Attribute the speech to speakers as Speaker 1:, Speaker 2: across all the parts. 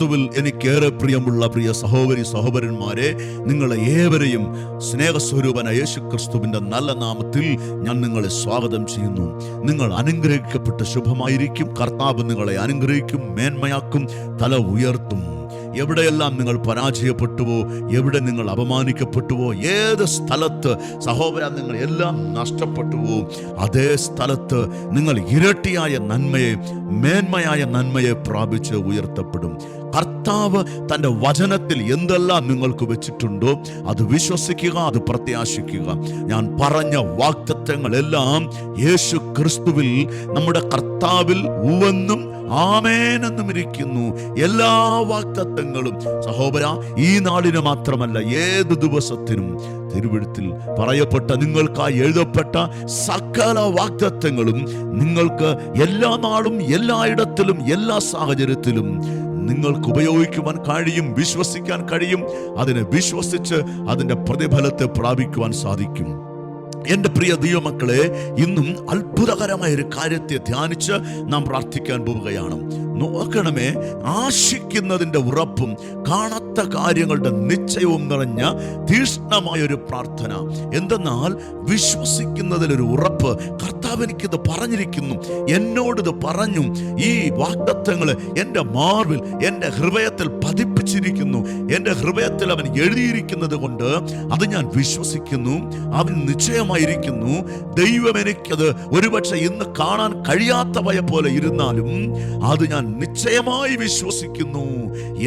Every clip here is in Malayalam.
Speaker 1: ക്രിസ്തുവിൽ എനിക്കേറെ പ്രിയമുള്ള പ്രിയ സഹോദരി സഹോദരന്മാരെ നിങ്ങളെ ഏവരെയും സ്നേഹസ്വരൂപന യേശു ക്രിസ്തുവിന്റെ നല്ല നാമത്തിൽ ഞാൻ നിങ്ങളെ സ്വാഗതം ചെയ്യുന്നു. നിങ്ങൾ അനുഗ്രഹിക്കപ്പെട്ട് ശുഭമായിരിക്കും. കർത്താവ് നിങ്ങളെ അനുഗ്രഹിക്കും മേന്മയാക്കും തല ഉയർത്തും. എവിടെയെല്ലാം നിങ്ങൾ പരാജയപ്പെട്ടുവോ എവിടെ നിങ്ങൾ അപമാനിക്കപ്പെട്ടുവോ ഏത് സ്ഥലത്ത് സഹോദര നിങ്ങൾ എല്ലാം നഷ്ടപ്പെട്ടുവോ അതേ സ്ഥലത്ത് നിങ്ങൾ ഇരട്ടിയായ നന്മയെ മേന്മയായ നന്മയെ പ്രാപിച്ച് ഉയർത്തപ്പെടും. കർത്താവ് തന്റെ വചനത്തിൽ എന്തെല്ലാം നിങ്ങൾക്ക് വെച്ചിട്ടുണ്ടോ അത് വിശ്വസിക്കുക അത് പ്രത്യാശിക്കുക. ഞാൻ പറഞ്ഞ വാക്തത്വങ്ങളെല്ലാം യേശു ക്രിസ്തുവിൽ നമ്മുടെ കർത്താവിൽ ഉവെന്നും ആമേനെന്നും ഇരിക്കുന്നു എല്ലാ വാക്തത്വങ്ങളും. സഹോദര ഈ നാളിന് മാത്രമല്ല ഏത് ദിവസത്തിനും തിരുവഴുത്തിൽ പറയപ്പെട്ട നിങ്ങൾക്കായി എഴുതപ്പെട്ട സകല വാക്തത്വങ്ങളും നിങ്ങൾക്ക് എല്ലാ നാളും എല്ലായിടത്തിലും എല്ലാ സാഹചര്യത്തിലും നിങ്ങൾക്ക് ഉപയോഗിക്കുവാൻ കഴിയും വിശ്വസിക്കാൻ കഴിയും. അതിനെ വിശ്വസിച്ച് അതിന്റെ പ്രതിഫലത്തെ പ്രാപിക്കുവാൻ സാധിക്കും. എന്റെ പ്രിയ ദൈവമക്കളെ ഇന്നും അത്ഭുതകരമായ ഒരു കാര്യത്തെ ധ്യാനിച്ച് നാം പ്രാർത്ഥിക്കാൻ പോവുകയാണ്. നോക്കണമേ ആശിക്കുന്നതിന്റെ ഉറപ്പും കാണാത്ത കാര്യങ്ങളുടെ നിശ്ചയവും നിറഞ്ഞ തീഷ്ണമായ ഒരു പ്രാർത്ഥന. എന്തെന്നാൽ വിശ്വസിക്കുന്നതിലൊരു ഉറപ്പ് കർത്താവ് എനിക്കിത് പറഞ്ഞിരിക്കുന്നു. എന്നോടിത് പറഞ്ഞു. ഈ വാഗ്ദത്വങ്ങൾ എന്റെ മാർവിൽ എന്റെ ഹൃദയത്തിൽ പതിപ്പിച്ചിരിക്കുന്നു. എന്റെ ഹൃദയത്തിൽ അവൻ എഴുതിയിരിക്കുന്നത് കൊണ്ട് അത് ഞാൻ വിശ്വസിക്കുന്നു. അവൻ നിശ്ചയമായിരിക്കുന്നു. ദൈവം എനിക്കത് ഒരുപക്ഷെ ഇന്ന് കാണാൻ കഴിയാത്തവയ പോലെ ഇരുന്നാലും അത് ഞാൻ നിശ്ചയമായി വിശ്വസിക്കുന്നു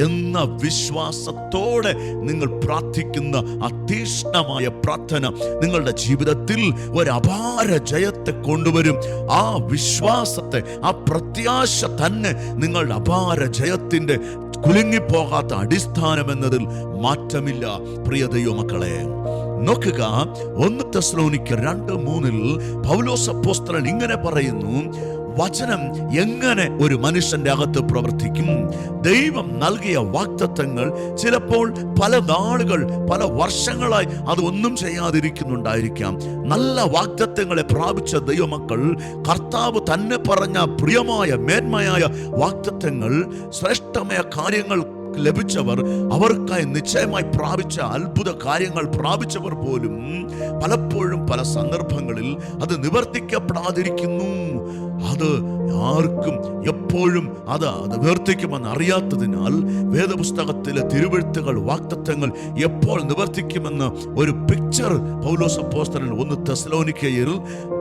Speaker 1: എന്ന വിശ്വാസത്തോടെ നിങ്ങൾ പ്രാർത്ഥിക്കുന്ന അതീഷ്ണമായ പ്രാർത്ഥന നിങ്ങളുടെ ജീവിതത്തിൽ ഒരു അപാര ജയത്തെ കൊണ്ടുവരും. ആ വിശ്വാസത്തെ ആ പ്രത്യാശ തന്നെ നിങ്ങളുടെ അപാര ജയത്തിന്റെ കുലുങ്ങിപ്പോകാത്ത അടിസ്ഥാനം എന്നതിൽ മാറ്റമില്ല. പ്രിയ ദൈവമക്കളെ നോക്കുക. ഒന്ന് തെസ്ലോനിക്ക് രണ്ട് മൂന്നിൽ പൗലോസ അപ്പോസ്തലൻ ഇങ്ങനെ പറയുന്നു വചനം എങ്ങനെ ഒരു മനുഷ്യന്റെ അകത്ത് പ്രവർത്തിക്കും? ദൈവം നൽകിയ വാക്തത്വങ്ങൾ ചിലപ്പോൾ പല നാളുകൾ പല വർഷങ്ങളായി അതൊന്നും ചെയ്യാതിരിക്കുന്നുണ്ടായിരിക്കാം. നല്ല വാക്തത്വങ്ങളെ പ്രാപിച്ച ദൈവമക്കൾ കർത്താവ് തന്നെ പറഞ്ഞ പ്രിയമായ മേന്മയായ വാക്തത്വങ്ങൾ ശ്രേഷ്ഠമായ കാര്യങ്ങൾ ലഭിച്ചവർ അവർക്കായി നിശ്ചയമായി പ്രാപിച്ച അത്ഭുത കാര്യങ്ങൾ പ്രാപിച്ചവർ പോലും പലപ്പോഴും പല സന്ദർഭങ്ങളിൽ അത് നിവർത്തിക്കപ്പെടാതിരിക്കുന്നു. അത് ആർക്കും എപ്പോഴും അത് നിവർത്തിക്കുമെന്ന് അറിയാത്തതിനാൽ വേദപുസ്തകത്തിലെ തിരുവഴുത്തുകൾ വാക്തത്വങ്ങൾ എപ്പോൾ നിവർത്തിക്കുമെന്ന് ഒരു പിക്ചർ പൗലോസ് അപ്പോസ്തലൻ ഒന്ന് തെസലോനിക്കയിൽ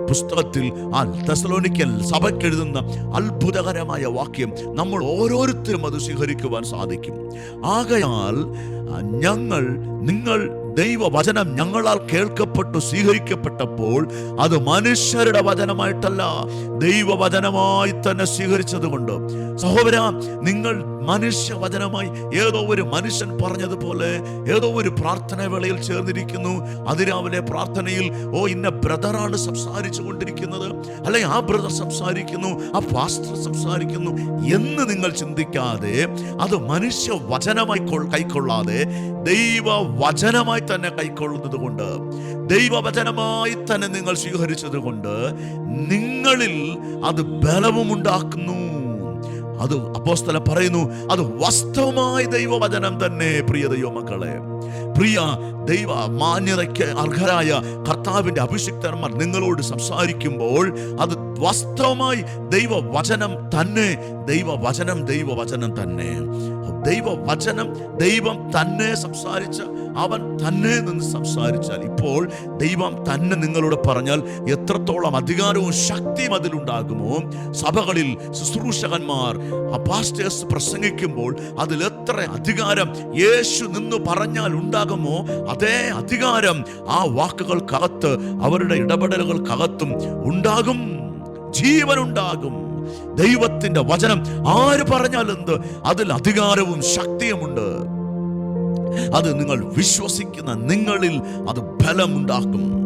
Speaker 1: പുസ്തകത്തിൽ ആ തെസലോനിക്കൽ സഭയ്ക്ക് എഴുതുന്ന അത്ഭുതകരമായ വാക്യം നമ്മൾ ഓരോരുത്തരും അത് സ്വീകരിക്കുവാൻ സാധിക്കും. ആകയാൽ ഞങ്ങൾ നിങ്ങൾ ദൈവവചനം ഞങ്ങളാൽ കേൾക്കപ്പെട്ടു സ്വീകരിക്കപ്പെട്ടപ്പോൾ അത് മനുഷ്യരുടെ വചനമായിട്ടല്ല ദൈവവചനമായി തന്നെ സ്വീകരിച്ചത് കൊണ്ട് സഹോദര നിങ്ങൾ മനുഷ്യവചനമായി ഏതോ ഒരു മനുഷ്യൻ പറഞ്ഞതുപോലെ ഏതോ ഒരു പ്രാർത്ഥന വേളയിൽ ചേർന്നിരിക്കുന്നു. അതിരാവിലെ പ്രാർത്ഥനയിൽ ഓ ഇന്ന ബ്രദറാണ് സംസാരിച്ചു കൊണ്ടിരിക്കുന്നത്. അല്ലെങ്കിൽ ആ ബ്രദർ സംസാരിക്കുന്നു ആ പാസ്റ്റർ സംസാരിക്കുന്നു. എന്ന് നിങ്ങൾ ചിന്തിക്കാതെ അത് മനുഷ്യ വചനമായി കൈക്കൊള്ളാതെ ദൈവ വചനമായി തന്നെ കൈക്കൊള്ളുന്നത് കൊണ്ട് ദൈവവചനമായി തന്നെ നിങ്ങൾ സ്വീകരിച്ചത് കൊണ്ട് നിങ്ങളിൽ അത് ബലവും ഉണ്ടാക്കുന്നു. അത് അപ്പോസ്തല പറയുന്നു അത് വാസ്തവമായ ദൈവവചനം തന്നെ പ്രിയ ദൈവമക്കളെ. പ്രിയ ദൈവ മാന്യതയ്ക്ക് അർഹരായ കർത്താവിന്റെ അഭിഷിക്തന്മാർ നിങ്ങളോട് സംസാരിക്കുമ്പോൾ അത് വാസ്തവമായി ദൈവവചനം തന്നെ ദൈവവചനം ദൈവവചനം തന്നെ. ദൈവവചനം ദൈവം തന്നെ സംസാരിച്ച അവൻ തന്നെ നിന്ന് സംസാരിച്ചാൽ ഇപ്പോൾ ദൈവം തന്നെ നിങ്ങളോട് പറഞ്ഞാൽ എത്രത്തോളം അധികാരവും ശക്തിയും അതിലുണ്ടാകുമോ? സഭകളിൽ ശുശ്രൂഷകന്മാർ പാസ്റ്റേഴ്സ് പ്രസംഗിക്കുമ്പോൾ അതിൽ എത്ര അധികാരം യേശു നിന്ന് പറഞ്ഞാൽ ഉണ്ടാകുമോ? അതേ അധികാരം ആ വാക്കുകൾക്കകത്ത് അവരുടെ ഇടപെടലുകൾക്കകത്തും ഉണ്ടാകും. ജീവനുണ്ടാകും. ദൈവത്തിന്റെ വചനം ആര് പറഞ്ഞാൽ എന്ത്? അതിൽ അധികാരവും ശക്തിയുമുണ്ട്. അത് നിങ്ങൾ വിശ്വസിക്കുന്ന നിങ്ങളിൽ അത് ബലമുണ്ടാക്കും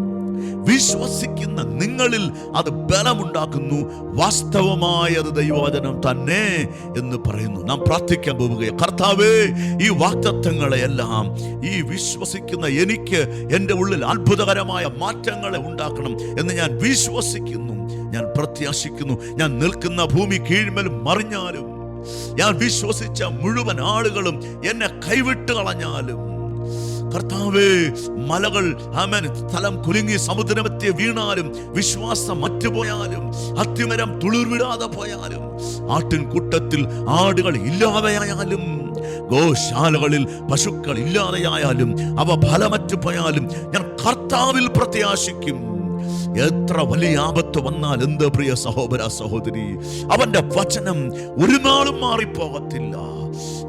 Speaker 1: വിശ്വസിക്കുന്ന നിങ്ങളിൽ അത് ബലമുണ്ടാക്കുന്നു. വാസ്തവമായ അത് ദൈവവചനം തന്നെ എന്ന് പറയുന്നു. നാം പ്രാർത്ഥിക്കാൻ പോവുകയാണ്. കർത്താവേ ഈ വാക്തത്വങ്ങളെയെല്ലാം ഈ വിശ്വസിക്കുന്ന എനിക്ക് എന്റെ ഉള്ളിൽ അത്ഭുതകരമായ മാറ്റങ്ങളെ ഉണ്ടാക്കണം എന്ന് ഞാൻ വിശ്വസിക്കുന്നു. ഞാൻ പ്രത്യാശിക്കുന്നു. ഞാൻ നിൽക്കുന്ന ഭൂമി കീഴ്മേൽ മറിഞ്ഞാലും ഞാൻ വിശ്വസിച്ച മുഴുവൻ ആളുകളും എന്നെ കൈവിട്ട് കളഞ്ഞാലും കർത്താവേ മലകൾ ആമൻ. സ്ഥലം കുലുങ്ങി സമുദ്രമത്തെ വീണാലും വിശ്വാസം മറ്റുപോയാലും അത്യമരം തുളിർവിടാതെ പോയാലും ആട്ടിൻ കൂട്ടത്തിൽ ആടുകൾ ഇല്ലാതെയായാലും ഗോശാലകളിൽ പശുക്കൾ ഇല്ലാതെയായാലും അവ ഫലമറ്റു പോയാലും ഞാൻ കർത്താവിൽ പ്രത്യാശിക്കും. എത്ര വലിയ ആപത്ത് വന്നാൽ എന്ത് പ്രിയ സഹോദര സഹോദരി? അവന്റെ വചനം ഒരു നാളും മാറിപ്പോകത്തില്ല.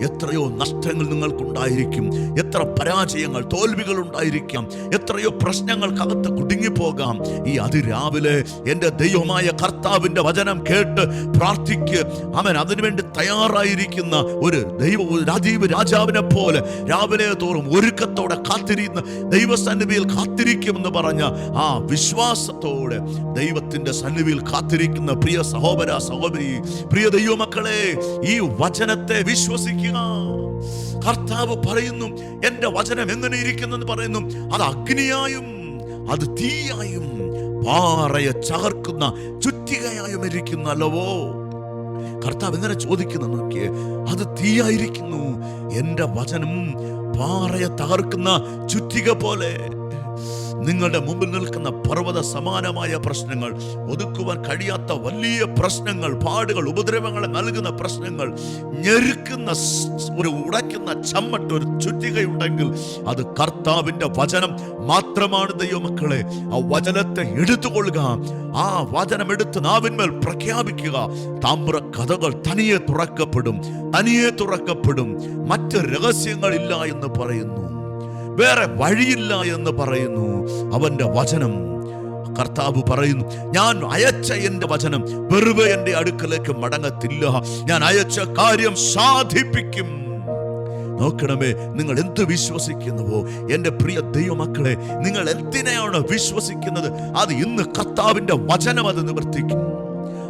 Speaker 1: എത്രയോ നഷ്ടങ്ങൾ നിങ്ങൾക്കുണ്ടായിരിക്കും. എത്ര പരാജയങ്ങൾ തോൽവികൾ ഉണ്ടായിരിക്കാം. എത്രയോ പ്രശ്നങ്ങൾക്കകത്ത് കുടുങ്ങിപ്പോകാം. ഈ അതിരാവിലെ എന്റെ ദൈവമായ കർത്താവിന്റെ വചനം കേട്ട് പ്രാർത്ഥിക്ക്. അവൻ അതിനുവേണ്ടി തയ്യാറായിരിക്കുന്ന ഒരു ദൈവ രാജീവ് രാജാവിനെ പോലെ രാവിലെ തോറും ഒരുക്കത്തോടെ കാത്തിരിക്കുന്ന ദൈവസന്നിധിയിൽ കാത്തിരിക്കുമെന്ന് പറഞ്ഞ ആ വിശ്വാസത്തോടെ ദൈവത്തിന്റെ സന്നിധിയിൽ കാത്തിരിക്കുന്ന പ്രിയ സഹോദര സഹോദരി പ്രിയ ദൈവമക്കളെ ഈ വചനത്തെ വിശ്വസിക്കുക. കർത്താവ് പറയുന്നു എന്റെ വചനം എങ്ങനെ ഇരിക്കുന്നെന്ന് പറയുന്നു. അത് അഗ്നിയായും അത് തീയായും പാറയെ ചകർക്കുന്ന ചുറ്റികയായും ഇരിക്കുന്നല്ലവോ കർത്താവ് എങ്ങനെ ചോദിക്കുന്നു നോക്കിയേ അത് തീയായിരിക്കുന്നു. എന്റെ വചനം പാറയെ തകർക്കുന്ന ചുറ്റിക പോലെ. നിങ്ങളുടെ മുമ്പിൽ നിൽക്കുന്ന പർവത സമാനമായ പ്രശ്നങ്ങൾ ഒതുക്കുവാൻ കഴിയാത്ത വലിയ പ്രശ്നങ്ങൾ പാടുകൾ ഉപദ്രവങ്ങളെ നൽകുന്ന പ്രശ്നങ്ങൾ ഞെരുക്കുന്ന ഒരു ഉടയ്ക്കുന്ന ചമ്മട്ട് ഒരു ചുറ്റികയുണ്ടെങ്കിൽ അത് കർത്താവിന്റെ വചനം മാത്രമാണ്. ദൈവമക്കളെ ആ വചനത്തെ എടുത്തുകൊള്ളുക ആ വചനം എടുത്ത് നാവിന്മേൽ പ്രഖ്യാപിക്കുക. താമ്ര കഥകൾ തനിയെ തുറക്കപ്പെടും തനിയെ തുറക്കപ്പെടും. മറ്റ് രഹസ്യങ്ങളില്ല എന്ന് പറയുന്നു. വേറെ വഴിയില്ല എന്ന് പറയുന്നു. അവന്റെ വചനം കർത്താവ് പറയുന്നു ഞാൻ അയച്ച എന്റെ വചനം വെറുതെ എന്റെ അടുക്കലേക്ക് മടങ്ങത്തില്ല. ഞാൻ അയച്ച കാര്യം സാധിപ്പിക്കും. നോക്കണമേ നിങ്ങൾ എന്ത് വിശ്വസിക്കുന്നുവോ? എന്റെ പ്രിയ ദൈവമക്കളെ നിങ്ങൾ എന്തിനെയാണ് വിശ്വസിക്കുന്നത്? അത് ഇന്ന് കർത്താവിന്റെ വചനം അത് നിവർത്തിക്കും.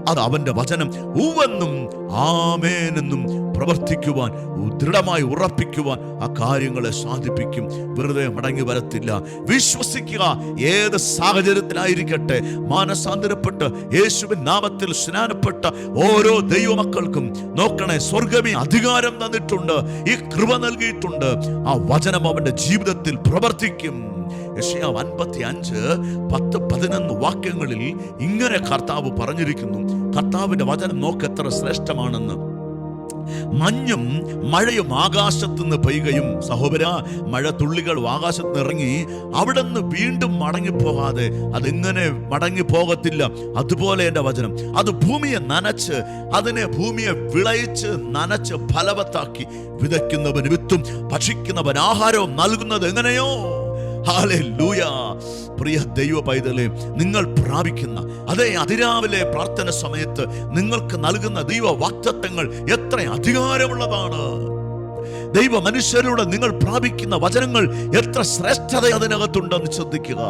Speaker 1: അത് അവന്റെ വചനം ഉവെന്നും ആമേനെന്നും പ്രവർത്തിക്കുവാൻ ദൃഢമായി ഉറപ്പിക്കുവാൻ ആ കാര്യങ്ങളെ സാധിപ്പിക്കും. വെറുതെ മടങ്ങി വരത്തില്ല. വിശ്വസിക്കുക ഏത് സാഹചര്യത്തിലായിരിക്കട്ടെ. മാനസാന്തരപ്പെട്ട് യേശുവിൻ നാമത്തിൽ സ്നാനപ്പെട്ട ഓരോ ദൈവമക്കൾക്കും നോക്കണേ സ്വർഗമേ അധികാരം തന്നിട്ടുണ്ട്. ഈ കൃപ നൽകിയിട്ടുണ്ട്. ആ വചനം അവന്റെ ജീവിതത്തിൽ പ്രവർത്തിക്കും. അൻപത്തി അഞ്ച് പത്ത് പതിനൊന്ന് വാക്യങ്ങളിൽ ഇങ്ങനെ കർത്താവ് പറഞ്ഞിരിക്കുന്നു. കർത്താവിന്റെ വചനം നോക്ക് എത്ര ശ്രേഷ്ഠമാണെന്ന്. മഞ്ഞും മഴയും ആകാശത്തു നിന്ന് പെയ്യുകയും സഹോദര മഴ തുള്ളികൾ ആകാശത്ത് നിന്ന് ഇറങ്ങി അവിടെ നിന്ന് വീണ്ടും മടങ്ങിപ്പോകാതെ അതെങ്ങനെ മടങ്ങി പോകത്തില്ല അതുപോലെ എന്റെ വചനം. അത് ഭൂമിയെ നനച്ച് അതിനെ ഭൂമിയെ വിളയിച്ച് നനച്ച് ഫലവത്താക്കി വിതയ്ക്കുന്നവന് വിത്തും ഭക്ഷിക്കുന്നവൻ ആഹാരവും നൽകുന്നത് എങ്ങനെയോ പ്രിയ ദൈവ പൈതലെ നിങ്ങൾ പ്രാപിക്കുന്ന അതേ അതിരാവിലെ പ്രാർത്ഥന സമയത്ത് നിങ്ങൾക്ക് നൽകുന്ന ദൈവ വാക്തത്വങ്ങൾ എത്ര അധികാരമുള്ളതാണ്. ദൈവ മനുഷ്യരോട് നിങ്ങൾ പ്രാപിക്കുന്ന വചനങ്ങൾ എത്ര ശ്രേഷ്ഠത അതിനകത്തുണ്ടെന്ന് ശ്രദ്ധിക്കുക.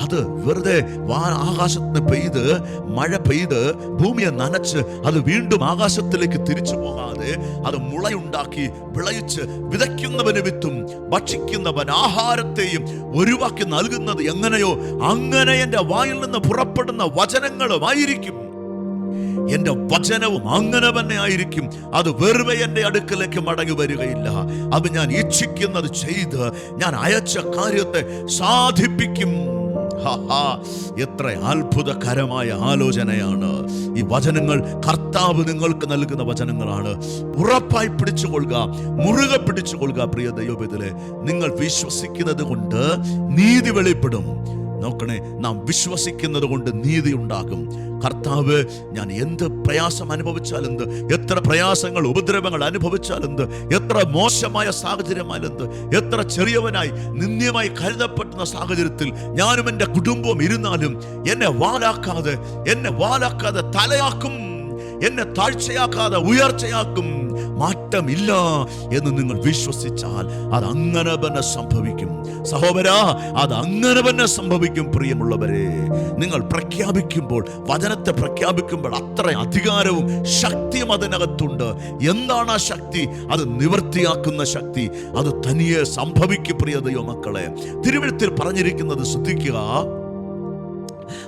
Speaker 1: അത് വെറുതെ ആകാശത്ത് ആകാശത്തിന് പെയ്ത് മഴ പെയ്ത് ഭൂമിയെ നനച്ച് അത് വീണ്ടും ആകാശത്തിലേക്ക് തിരിച്ചു പോകാതെ അത് മുളയുണ്ടാക്കി വിളയിച്ച് വിതയ്ക്കുന്നവന് വിത്തും ഭക്ഷിക്കുന്നവൻ ആഹാരത്തെയും ഒഴിവാക്കി നൽകുന്നത് എങ്ങനെയോ അങ്ങനെ എന്റെ വായിൽ നിന്ന് പുറപ്പെടുന്ന വചനങ്ങളുമായിരിക്കും എന്റെ വചനവും അങ്ങനെ തന്നെ ആയിരിക്കും. അത് വെറുതെ എന്റെ അടുക്കലേക്ക് മടങ്ങി വരികയില്ല. അത് ഞാൻ ഇച്ഛിക്കുന്നത് ചെയ്ത് ഞാൻ അയച്ച കാര്യത്തെ സാധിപ്പിക്കും. എത്ര അത്ഭുതകരമായ ആലോചനയാണ്. ഈ വചനങ്ങൾ കർത്താവ് നിങ്ങൾക്ക് നൽകുന്ന വചനങ്ങളാണ്. ഉറപ്പായി പിടിച്ചുകൊള്ളുക മുറുകെ പിടിച്ചുകൊള്ളുക പ്രിയ ദൈവത്തിലെ നിങ്ങൾ വിശ്വസിക്കുന്നത് കൊണ്ട് നീതി വെളിപ്പെടും. നോക്കണേ നാം വിശ്വസിക്കുന്നത് കൊണ്ട് നീതി ഉണ്ടാകും കർത്താവ് ഞാൻ എന്ത് പ്രയാസം അനുഭവിച്ചാലെന്ത് എത്ര പ്രയാസങ്ങൾ ഉപദ്രവങ്ങൾ അനുഭവിച്ചാലെന്ത് എത്ര മോശമായ സാഹചര്യമായാലും എന്ത്? എത്ര ചെറിയവനായി നിന്ദ്യമായി കരുതപ്പെട്ടുന്ന സാഹചര്യത്തിൽ ഞാനും എന്റെ കുടുംബവും ഇരുന്നാലും എന്നെ വാലാക്കാതെ എന്നെ വാലാക്കാതെ തലയാക്കും. എന്നെ താഴ്ചയാക്കാതെ ഉയർച്ചയാക്കും മാറ്റമില്ല എന്ന് നിങ്ങൾ വിശ്വസിച്ചാൽ അത് അങ്ങനെ തന്നെ സംഭവിക്കും. സഹോദരാ അത് അങ്ങനെ തന്നെ സംഭവിക്കും പ്രിയമുള്ളവരെ. നിങ്ങൾ പ്രഖ്യാപിക്കുമ്പോൾ വചനത്തെ പ്രഖ്യാപിക്കുമ്പോൾ അത്ര അധികാരവും ശക്തിയും അതിനകത്തുണ്ട്. എന്താണ് ആ ശക്തി? അത് നിവർത്തിയാക്കുന്ന ശക്തി. അത് തനിയെ സംഭവിക്കും പ്രിയ ദൈവമക്കളെ. തിരുവഴുത്തിൽ പറഞ്ഞിരിക്കുന്നത് ശ്രദ്ധിക്കുക.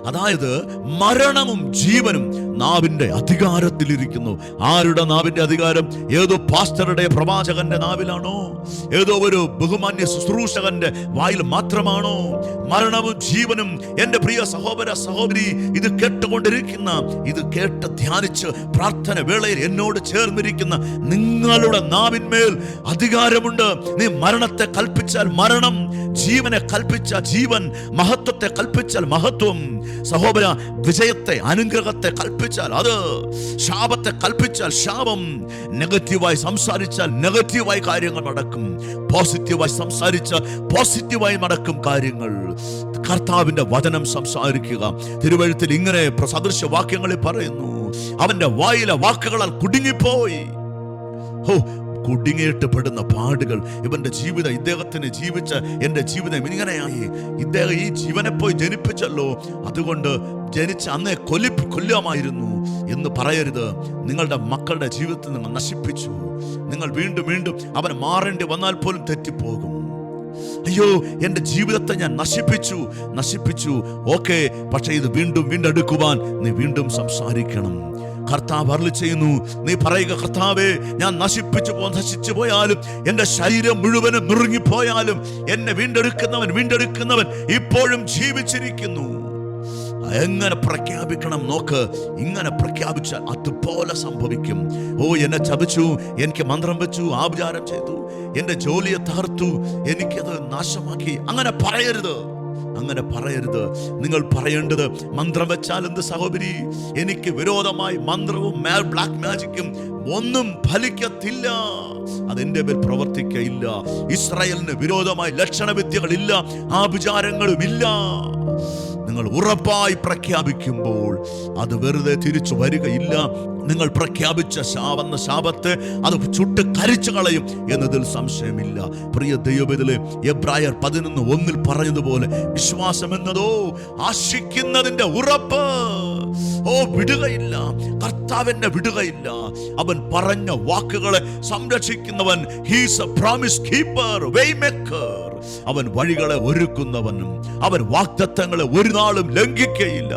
Speaker 1: അതായത് മരണവും ജീവനും നാവിന്റെ അധികാരത്തിലിരിക്കുന്നു. ആരുടെ നാവിന്റെ അധികാരം? ഏതോ പാസ്റ്ററുടെ പ്രവാചകന്റെ നാവിലാണോ? ഏതോ ഒരു ബഹുമാന്യ ശുശ്രൂഷകന്റെ വായിൽ മാത്രമാണോ? മരണവും ജീവനും എന്റെ പ്രിയ സഹോദര സഹോദരി ഇത് കേട്ടുകൊണ്ടിരിക്കുന്ന ഇത് കേട്ട് ധ്യാനിച്ച് പ്രാർത്ഥന വേളയിൽ എന്നോട് ചേർന്നിരിക്കുന്ന നിങ്ങളുടെ നാവിന്മേൽ അധികാരമുണ്ട്. നീ മരണത്തെ കൽപ്പിച്ചാൽ മരണം ജീവനെ കൽപ്പിച്ച ജീവൻ മഹത്വത്തെ കൽപ്പിച്ചാൽ മഹത്വം. സഹോദര വിജയത്തെ അനുഗ്രഹത്തെ കൽപ്പിച്ചാൽ അത് ശാപത്തെ കൽപ്പിച്ചാൽ ശാപം നെഗറ്റീവായി സംസാരിച്ചാൽ നെഗറ്റീവായി കാര്യങ്ങൾ നടക്കും. പോസിറ്റീവായി സംസാരിച്ചാൽ പോസിറ്റീവായി നടക്കും കാര്യങ്ങൾ. കർത്താവിന്റെ വചനം സംസാരിക്കുക. തിരുവഴുത്തിൽ ഇങ്ങനെ സദൃശ വാക്യങ്ങളിൽ പറയുന്നു. അവന്റെ വായിലെ വാക്കുകളാൽ കുടുങ്ങിപ്പോയി. കുടുങ്ങിയിട്ട് പെടുന്ന പാടുകൾ. ഇവന്റെ ജീവിതം ഇദ്ദേഹത്തിന് ജീവിച്ച എന്റെ ജീവിതം ഇങ്ങനെയായി. ഇദ്ദേഹം ഈ ജീവനെ പോയി ജനിപ്പിച്ചല്ലോ. അതുകൊണ്ട് ജനിച്ച അന്നേ കൊല്ലി കൊല്ലാമായിരുന്നു എന്ന് പറയരുത്. നിങ്ങളുടെ മക്കളുടെ ജീവിതത്തിൽ നിങ്ങൾ നശിപ്പിച്ചു. നിങ്ങൾ വീണ്ടും വീണ്ടും അവൻ മാറേണ്ടി വന്നാൽ പോലും തെറ്റിപ്പോകും. അയ്യോ എന്റെ ജീവിതത്തെ ഞാൻ നശിപ്പിച്ചു നശിപ്പിച്ചു. ഓക്കെ പക്ഷേ ഇത് വീണ്ടും വീണ്ടെടുക്കുവാൻ നീ വീണ്ടും സംസാരിക്കണം. കർത്താവ് അരുളി ചെയ്യുന്നു. നീ പറയുക കർത്താവേ ഞാൻ നശിപ്പിച്ചു പോ നശിച്ചു പോയാലും എന്റെ ശരീരം മുഴുവനും നുറുങ്ങിപ്പോയാലും എന്നെ വീണ്ടെടുക്കുന്നവൻ വീണ്ടെടുക്കുന്നവൻ ഇപ്പോഴും ജീവിച്ചിരിക്കുന്നു. എങ്ങനെ പ്രഖ്യാപിക്കണം നോക്ക്. ഇങ്ങനെ പ്രഖ്യാപിച്ചാൽ അതുപോലെ സംഭവിക്കും. ഓ എന്നെ ചതിച്ചു എനിക്ക് മന്ത്രം വെച്ചു ആപചാരം ചെയ്തു എന്റെ ജോലിയെ തകർത്തു എനിക്കത് നാശമാക്കി. അങ്ങനെ പറയരുത്. അങ്ങനെ പറയരുത്. നിങ്ങൾ പറയേണ്ടത് മന്ത്രം വെച്ചാൽ എന്ത് സഹോദരി? എനിക്ക് വിരോധമായി മന്ത്രവും ബ്ലാക്ക് മാജിക്കും ഒന്നും ഫലിക്കത്തില്ല. അതെന്റെ മേൽ പ്രവർത്തിക്കയില്ല. ഇസ്രായേലിന് വിരോധമായി ലക്ഷണവിദ്യകളില്ല. ആഭിചാരങ്ങളുമില്ല. നിങ്ങൾ ഉറപ്പായി പ്രഖ്യാപിക്കുമ്പോൾ അത് വെറുതെ തിരിച്ചു വരികയില്ല. നിങ്ങൾ പ്രഖ്യാപിച്ച ശാവെന്ന ശാപത്തെ അത് ചുട്ട് കരിച്ചു കളയും എന്നതിൽ സംശയമില്ല. പ്രിയ ദൈവത്തിലെ എബ്രായർ പതിനൊന്ന് ഒന്നിൽ പറഞ്ഞതുപോലെ വിശ്വാസം എന്നതോ ആശിക്കുന്നതിന്റെ ഉറപ്പ് ഓ വിടുകയില്ല. കർത്താവിനെ വിടുകയില്ല. അവൻ പറഞ്ഞ വാക്കുകളെ സംരക്ഷിക്കുന്നവൻ. He's a promise keeper waymaker അവൻ വഴികളെ ഒരുക്കുന്നവനും അവൻ വാക്തത്വങ്ങളെ ഒരു നാളും ലംഘിക്കയില്ല.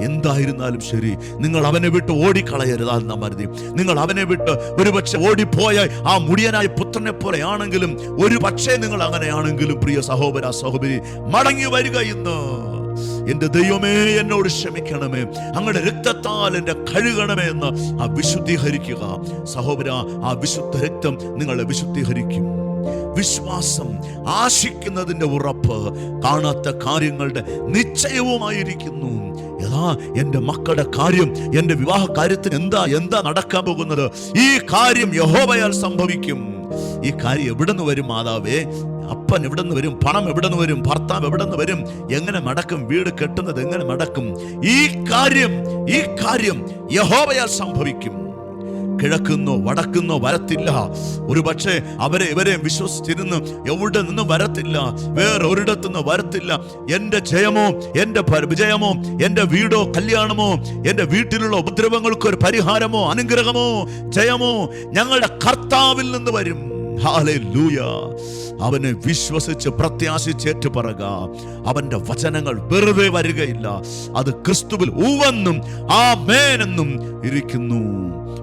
Speaker 1: എന്തായിരുന്നാലും ശരി നിങ്ങൾ അവനെ വിട്ട് ഓടിക്കളയരുതാന്ന് മരുതി നിങ്ങൾ അവനെ വിട്ട് ഒരുപക്ഷെ ഓടിപ്പോയ ആ മുടിയനായ പുത്രനെ പോലെയാണെങ്കിലും ഒരു പക്ഷേ നിങ്ങൾ അങ്ങനെയാണെങ്കിലും പ്രിയ സഹോദര സഹോദരി മടങ്ങി വരിക ഇന്ന്. എന്റെ ദൈവമേ എന്നോട് ക്ഷമിക്കണമേ. അങ്ങയുടെ രക്തത്താൽ എന്റെ കഴുകണമേ എന്ന് ആ വിശുദ്ധീകരിക്കുക. സഹോദര ആ വിശുദ്ധ രക്തം നിങ്ങളെ വിശുദ്ധീകരിക്കും. വിശ്വാസം ആശിക്കുന്നതിന്റെ ഉറപ്പ് കാണാത്ത കാര്യങ്ങളുടെ നിശ്ചയവുമായിരിക്കുന്നു. ഏതാ എന്റെ മക്കളുടെ കാര്യം എന്റെ വിവാഹ കാര്യത്തിന് എന്താ എന്താ നടക്കാൻ പോകുന്നത്? ഈ കാര്യം യഹോബയാൽ സംഭവിക്കും. ഈ കാര്യം എവിടെ നിന്ന് വരും മാതാവേ? അപ്പൻ എവിടെ നിന്ന് വരും? പണം എവിടെ നിന്ന് വരും? ഭർത്താവ് എവിടെ നിന്ന് വരും? എങ്ങനെ നടക്കും വീട് കെട്ടുന്നത് എങ്ങനെ നടക്കും ഈ കാര്യം ഈ കാര്യം യഹോബയാൽ സംഭവിക്കും. കിഴക്കുന്നോ വടക്കുന്നോ വരത്തില്ല. ഒരു പക്ഷേ അവരെ ഇവരെ വിശ്വസിച്ചിരുന്ന് എവിടെ നിന്നും വരത്തില്ല വേറെ ഒരിടത്തു നിന്ന് വരത്തില്ല. എന്റെ ജയമോ എന്റെ വിജയമോ എന്റെ വീടോ കല്യാണമോ എന്റെ വീട്ടിലുള്ള ഉപദ്രവങ്ങൾക്ക് ഒരു പരിഹാരമോ അനുഗ്രഹമോ ജയമോ ഞങ്ങളുടെ കർത്താവിൽ നിന്ന് വരും. അവനെ വിശ്വസിച്ച് പ്രത്യാശിച്ചേറ്റ് പറക അവന്റെ വചനങ്ങൾ വെറുതെ വരികയില്ല. അത് ക്രിസ്തുവിൽ ഉവെന്നും ആ മേനെന്നും ഇരിക്കുന്നു.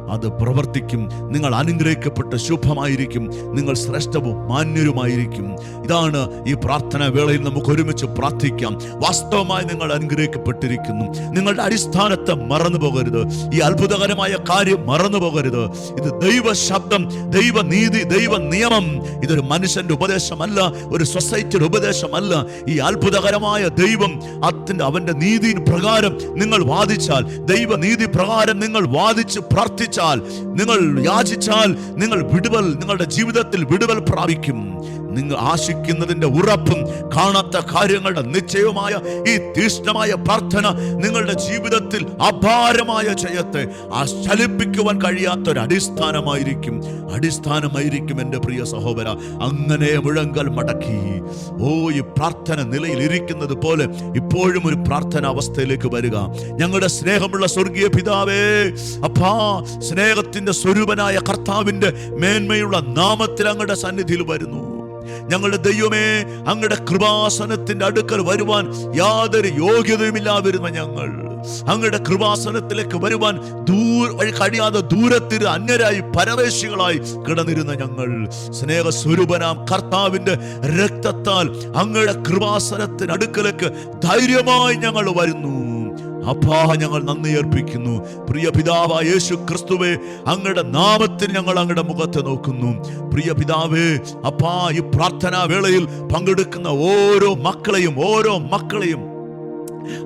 Speaker 1: അത് പ്രവർത്തിക്കും. നിങ്ങൾ അനുഗ്രഹിക്കപ്പെട്ട ശുഭമായിരിക്കും. നിങ്ങൾ ശ്രേഷ്ഠവും മാന്യരുമായിരിക്കും. ഇതാണ് ഈ പ്രാർത്ഥന വേളയിൽ നമുക്ക് ഒരുമിച്ച് പ്രാർത്ഥിക്കാം. വാസ്തവമായി നിങ്ങൾ അനുഗ്രഹിക്കപ്പെട്ടിരിക്കുന്നു. നിങ്ങളുടെ അടിസ്ഥാനത്തെ മറന്നു പോകരുത്. ഈ അത്ഭുതകരമായ കാര്യം മറന്നു പോകരുത്. ഇത് ദൈവ ശബ്ദം ദൈവ നീതി ദൈവ നിയമം ഇതൊരു മനുഷ്യന്റെ ഉപദേശമല്ല ഒരു സൊസൈറ്റിയുടെ ഉപദേശമല്ല. ഈ അത്ഭുതകരമായ ദൈവം അതിന്റെ അവന്റെ നീതി പ്രകാരം നിങ്ങൾ വാദിച്ചാൽ ദൈവ നീതി പ്രകാരം നിങ്ങൾ വാദിച്ച് പ്രാർത്ഥിച്ചാൽ നിങ്ങൾ യാചിച്ചാൽ നിങ്ങൾ വിടുവൽ നിങ്ങളുടെ ജീവിതത്തിൽ വിടുവൽ പ്രാപിക്കും. നിങ്ങൾ ആശിക്കുന്നതിന്റെ ഉറപ്പും കാണാത്ത കാര്യങ്ങളുടെ നിശ്ചയവുമായ ഈ തീഷ്ണമായ പ്രാർത്ഥന നിങ്ങളുടെ ജീവിതത്തിൽ അപാരമായ ജയത്തെ ചലിപ്പിക്കുവാൻ കഴിയാത്ത ഒരു അടിസ്ഥാനമായിരിക്കും. അടിസ്ഥാനമായിരിക്കും എന്റെ പ്രിയ സഹോദര. അങ്ങനെ മുഴങ്കൽ മടക്കി. ഓ ഈ പ്രാർത്ഥന നിലയിൽ ഇരിക്കുന്നത് പോലെ ഇപ്പോഴും ഒരു പ്രാർത്ഥന അവസ്ഥയിലേക്ക് വരിക. ഞങ്ങളുടെ സ്നേഹമുള്ള സ്വർഗീയ പിതാവേ അപ്പാ സ്നേഹത്തിന്റെ സ്വരൂപനായ കർത്താവിന്റെ മേന്മയുള്ള നാമത്തിൽ അങ്ങയുടെ സന്നിധിയിൽ വരുന്നു. ഞങ്ങളുടെ ദൈവമേ അങ്ങയുടെ കൃപാസനത്തിന്റെ അടുക്കൽ വരുവാൻ യാതൊരു യോഗ്യതയുമില്ലാതിരുന്ന ഞങ്ങൾ. അങ്ങയുടെ കൃപാസനത്തിലേക്ക് വരുവാൻ വഴി കഴിയാതെ ദൂരത്തിരു അന്യരായി പരവേശികളായി കിടന്നിരുന്ന ഞങ്ങൾ. സ്നേഹസ്വരൂപനാം കർത്താവിന്റെ രക്തത്താൽ അങ്ങയുടെ കൃപാസനത്തിന് അടുക്കലേക്ക് ധൈര്യമായി ഞങ്ങൾ വരുന്നു. അപ്പാ ഞങ്ങൾ നന്ദി അർപ്പിക്കുന്നു. പ്രിയ പിതാവ് യേശു ക്രിസ്തുവെ അങ്ങയുടെ നാമത്തിൽ ഞങ്ങൾ അങ്ങയുടെ മുഖത്ത് നോക്കുന്നു. പ്രിയ പിതാവേ അപ്പാ ഈ പ്രാർത്ഥനാ വേളയിൽ പങ്കെടുക്കുന്ന ഓരോ മക്കളെയും ഓരോ മക്കളെയും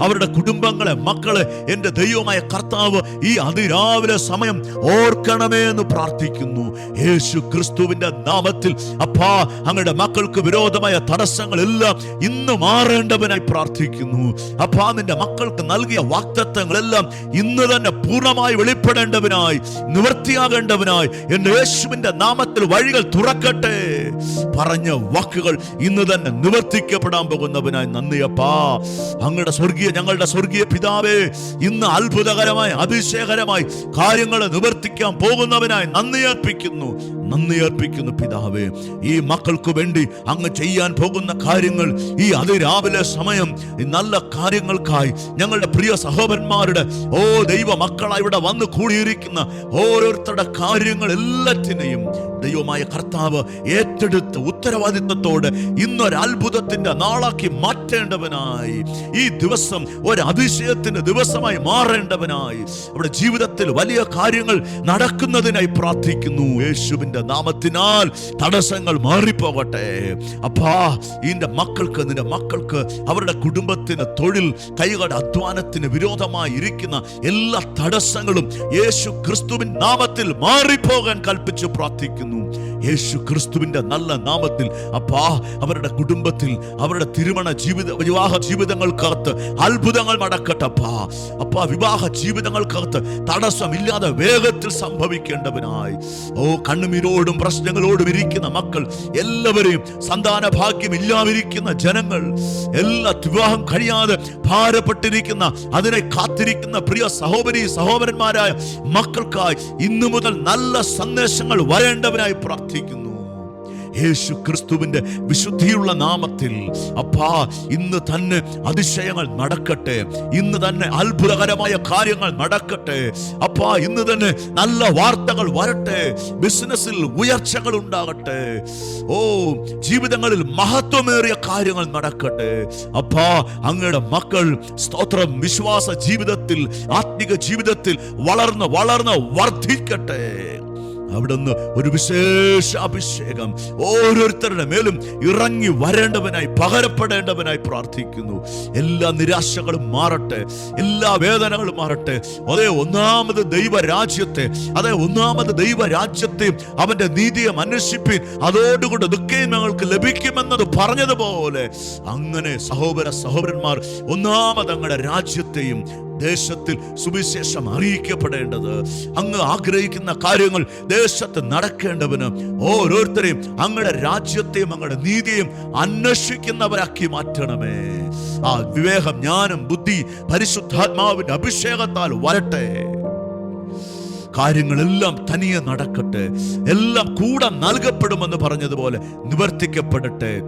Speaker 1: അവരുടെ കുടുംബങ്ങളെ മക്കളെ എന്റെ ദൈവമായ കർത്താവ് ഈ അതിരാവിലെ സമയം ഓർക്കണമേ എന്ന് പ്രാർത്ഥിക്കുന്നു. യേശു ക്രിസ്തുവിന്റെ നാമത്തിൽ അപ്പാ അങ്ങയുടെ മക്കൾക്ക് വിരോധമായ തടസ്സങ്ങളെല്ലാം ഇന്ന് മാറേണ്ടവനായി പ്രാർത്ഥിക്കുന്നു. അപ്പാ നിന്റെ മക്കൾക്ക് നൽകിയ വാക്തത്വങ്ങളെല്ലാം ഇന്ന് തന്നെ പൂർണമായി വെളിപ്പെടേണ്ടവനായി നിവൃത്തിയാകേണ്ടവനായി. എന്റെ യേശുവിന്റെ നാമത്തിൽ വഴികൾ തുറക്കട്ടെ. പറഞ്ഞ വാക്കുകൾ ഇന്ന് തന്നെ നിവർത്തിക്കപ്പെടാൻ പോകുന്നവനായി. നന്ദിയപ്പാ അങ്ങയുടെ സ്വർഗീയ ഞങ്ങളുടെ സ്വർഗീയ പിതാവേ ഇന്ന് അത്ഭുതകരമായി അതിശയകരമായി കാര്യങ്ങൾ നിവർത്തിക്കാൻ പോകുന്നവനായി നന്ദി അർപ്പിക്കുന്നു. നന്ദി അർപ്പിക്കുന്നു പിതാവേ. ഈ മക്കൾക്ക് വേണ്ടി അങ്ങ് ചെയ്യാൻ പോകുന്ന കാര്യങ്ങൾ ഈ അതിരാവിലെ സമയം നല്ല കാര്യങ്ങൾക്കായി ഞങ്ങളുടെ പ്രിയ സഹോദരന്മാരുടെ ഓ ദൈവ മക്കളായി ഇവിടെ വന്ന് കൂടിയിരിക്കുന്ന ഓരോരുത്തരുടെ കാര്യങ്ങൾ എല്ലാറ്റിനെയും ദൈവമായ കർത്താവ് ഏറ്റെടുത്ത് ഉത്തരവാദിത്വത്തോട് ഇന്നൊരു അത്ഭുതത്തിന്റെ നാളാക്കി മാറ്റേണ്ടവനായി. ഈ ദിവസം ഒരു അതിശയത്തിന്റെ ദിവസമായി മാറേണ്ടവനായി. അവിടെ ജീവിതത്തിൽ വലിയ കാര്യങ്ങൾ നടക്കുന്നതിനായി പ്രാർത്ഥിക്കുന്നു. യേശുവിന്റെ നാമത്തിനാൽ തടസ്സങ്ങൾ മാറിപ്പോകട്ടെ അപ്പാ ഇതിന്റെ മക്കൾക്ക് നിന്റെ മക്കൾക്ക് അവരുടെ കുടുംബത്തിന് തൊഴിൽ കൈകളുടെ അധ്വാനത്തിന് വിരോധമായി ഇരിക്കുന്ന എല്ലാ തടസ്സങ്ങളും യേശു ക്രിസ്തുവിൻ നാമത്തിൽ മാറിപ്പോകാൻ കൽപ്പിച്ച് പ്രാർത്ഥിക്കുന്നു. യേശു ക്രിസ്തുവിന്റെ നല്ല നാമത്തിൽ അപ്പാ അവരുടെ കുടുംബത്തിൽ അവരുടെ തിരുമണ ജീവിത വിവാഹ ജീവിതങ്ങൾക്കകത്ത് അത്ഭുതങ്ങൾ നടക്കട്ടെ അപ്പാ. വിവാഹ ജീവിതങ്ങൾക്കകത്ത് തടസ്സമില്ലാതെ വേഗത്തിൽ സംഭവിക്കേണ്ടവനായി. ഓ കണ്ണുമീരോടും പ്രശ്നങ്ങളോടും ഇരിക്കുന്ന മക്കൾ എല്ലാവരെയും സന്താന ഭാഗ്യം ഇല്ലാതിരിക്കുന്ന ജനങ്ങൾ എല്ലാ വിവാഹം കഴിയാതെ ഭാരപ്പെട്ടിരിക്കുന്ന അതിനെ കാത്തിരിക്കുന്ന പ്രിയ സഹോദരി സഹോദരന്മാരായ മക്കൾക്കായി ഇന്നു മുതൽ നല്ല സന്ദേശങ്ങൾ വരേണ്ടവനായി പ്രാർത്ഥിക്കുന്നു. യേശു ക്രിസ്തുവിന്റെ വിശുദ്ധിയുള്ള നാമത്തിൽ അപ്പാ ഇന്ന് തന്നെ അതിശയങ്ങൾ നടക്കട്ടെ. ഇന്ന് തന്നെ അത്ഭുതകരമായ കാര്യങ്ങൾ നടക്കട്ടെ. അപ്പാ ഇന്ന് തന്നെ നല്ല വാർത്തകൾ വരട്ടെ. ബിസിനസ്സിൽ ഉയർച്ചകൾ ഉണ്ടാകട്ടെ. ഓ ജീവിതങ്ങളിൽ മഹത്വമേറിയ കാര്യങ്ങൾ നടക്കട്ടെ. അപ്പാ അങ്ങയുടെ മക്കൾ സ്തോത്രം വിശ്വാസ ജീവിതത്തിൽ ആത്മിക ജീവിതത്തിൽ വളർന്ന് വളർന്ന് വർദ്ധിക്കട്ടെ. അവിടുന്ന് ഒരു വിശേഷ അഭിഷേകം ഓരോരുത്തരുടെ മേലും ഇറങ്ങി വരേണ്ടവനായി പകരപ്പെടേണ്ടവനായി പ്രാർത്ഥിക്കുന്നു. എല്ലാ നിരാശകളും മാറട്ടെ എല്ലാ വേദനകളും മാറട്ടെ. അതേ ഒന്നാമത് ദൈവരാജ്യത്തെ അതേ ഒന്നാമത് ദൈവരാജ്യത്തെ അവന്റെ നീതിയെ അന്വേഷിപ്പിൻ. അതോടുകൂടെ ദുഃഖം ഞങ്ങൾക്ക് ലഭിക്കുമെന്നത് പറഞ്ഞതുപോലെ അങ്ങനെ സഹോദര സഹോദരന്മാർ ഒന്നാമത് അങ്ങയുടെ രാജ്യത്തെയും ദേശത്തിൽ സുവിശേഷം അറിയിക്കപ്പെടേണ്ടത്. അങ്ങ് ആഗ്രഹിക്കുന്ന കാര്യങ്ങൾ ദേശത്ത് നടക്കേണ്ടവന് ഓരോരുത്തരെയും അങ്ങയുടെ രാജ്യത്തെയും അങ്ങയുടെ നീതിയും അന്വേഷിക്കുന്നവരാക്കി മാറ്റണമേ. ആ വിവേകം ജ്ഞാനം ബുദ്ധി പരിശുദ്ധാത്മാവിന്റെ അഭിഷേകത്താൽ വരട്ടെ. കാര്യങ്ങളെല്ലാം തനിയെ നടക്കട്ടെ. എല്ലാം കൂടെ നൽകപ്പെടുമെന്ന് പറഞ്ഞതുപോലെ നിവർത്തിക്കപ്പെടട്ടെ.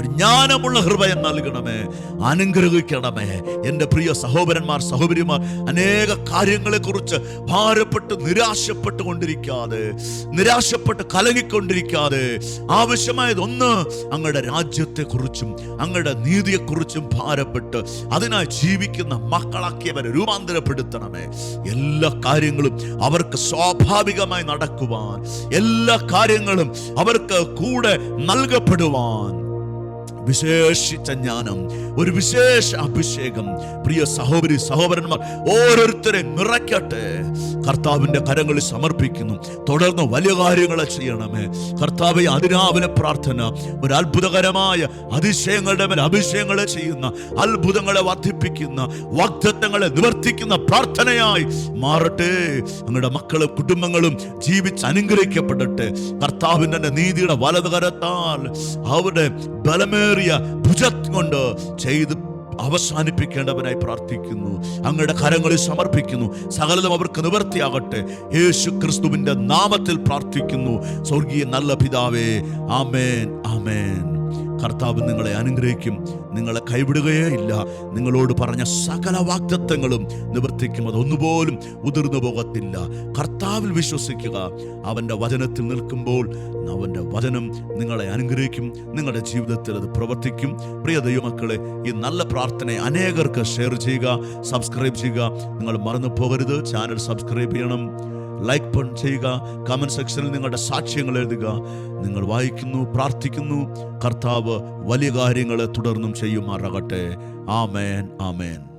Speaker 1: ഒരു ജ്ഞാനമുള്ള ഹൃദയം നൽകണമേ. അനുഗ്രഹിക്കണമേ. എന്റെ പ്രിയ സഹോദരന്മാർ സഹോദരിമാർ അനേക കാര്യങ്ങളെക്കുറിച്ച് ഭാരപ്പെട്ട് നിരാശപ്പെട്ട് കൊണ്ടിരിക്കാതെ നിരാശപ്പെട്ട് കലങ്ങിക്കൊണ്ടിരിക്കാതെ ആവശ്യമായതൊന്ന് അങ്ങയുടെ രാജ്യത്തെക്കുറിച്ചും അങ്ങയുടെ നീതിയെക്കുറിച്ചും ഭാരപ്പെട്ട് അതിനായി ജീവിക്കുന്ന മക്കളാക്കിയവരെ രൂപാന്തരപ്പെടുത്തണമേ. എല്ലാ കാര്യങ്ങളും അവർക്ക് സ്വാഭാവികമായി നടക്കുവാൻ എല്ലാ കാര്യങ്ങളും അവർക്ക് കൂടെ നൽകപ്പെടുവാൻ വിശേഷിച്ച ജ്ഞാനം ഒരു വിശേഷ അഭിഷേകം. പ്രിയ സഹോദരി സഹോദരന്മാർ ഓരോരുത്തരെ നിറയ്ക്കട്ടെ. കർത്താവിന്റെ കരങ്ങളിൽ സമർപ്പിക്കുന്നു. തുടർന്ന് വലിയ കാര്യങ്ങളെ ചെയ്യണമേ. കർത്താവെ അതിരാവിലെ പ്രാർത്ഥന ഒരു അത്ഭുതകരമായ അതിശയങ്ങളുടെ മേൽ അഭിഷേകങ്ങളെ ചെയ്യുന്ന അത്ഭുതങ്ങളെ വർദ്ധിപ്പിക്കുന്ന വാഗ്ദത്തങ്ങളെ നിവർത്തിക്കുന്ന പ്രാർത്ഥനയായി മാറട്ടെ. ഞങ്ങളുടെ മക്കളും കുടുംബങ്ങളും ജീവിച്ച് അനുഗ്രഹിക്കപ്പെടട്ടെ. കർത്താവിന്റെ നീതിയുടെ വലതുകരത്താൽ അവരുടെ ബലമേറിയ ഭുജം കൊണ്ട് ചെയ്ത് അവസാനിപ്പിക്കേണ്ടവനായി പ്രാർത്ഥിക്കുന്നു. അങ്ങയുടെ കരങ്ങളിൽ സമർപ്പിക്കുന്നു. സകലതും അവർക്ക് നിവർത്തിയാകട്ടെ യേശു ക്രിസ്തുവിന്റെ നാമത്തിൽ പ്രാർത്ഥിക്കുന്നു. സ്വർഗീയ നല്ല പിതാവേ ആമേൻ ആമേൻ. കർത്താവ് നിങ്ങളെ അനുഗ്രഹിക്കും. നിങ്ങളെ കൈവിടുകയേ ഇല്ല. നിങ്ങളോട് പറഞ്ഞ സകല വാഗ്ദത്തങ്ങളും നിവർത്തിക്കും. അതൊന്നുപോലും ഉതിർന്നു പോകത്തില്ല. കർത്താവിൽ വിശ്വസിക്കുക. അവന്റെ വചനത്തിൽ നിൽക്കുമ്പോൾ അവന്റെ വചനം നിങ്ങളെ അനുഗ്രഹിക്കും. നിങ്ങളുടെ ജീവിതത്തിൽ അത് പ്രവർത്തിക്കും. പ്രിയ ദൈവമക്കളെ ഈ നല്ല പ്രാർത്ഥനയെ അനേകർക്ക് ഷെയർ ചെയ്യുക സബ്സ്ക്രൈബ് ചെയ്യുക. നിങ്ങൾ മറന്നു പോകരുത് ചാനൽ സബ്സ്ക്രൈബ് ചെയ്യണം. ലൈക്ക് ചെയ്യുക കമന്റ് സെക്ഷനിൽ നിങ്ങളുടെ സാക്ഷ്യങ്ങൾ എഴുതുക. നിങ്ങൾ വായിക്കുന്നു പ്രാർത്ഥിക്കുന്നു. കർത്താവ് വലിയ കാര്യങ്ങളെ തുടർന്നും ചെയ്യുമാറാകട്ടെ. ആമേൻ ആമേൻ.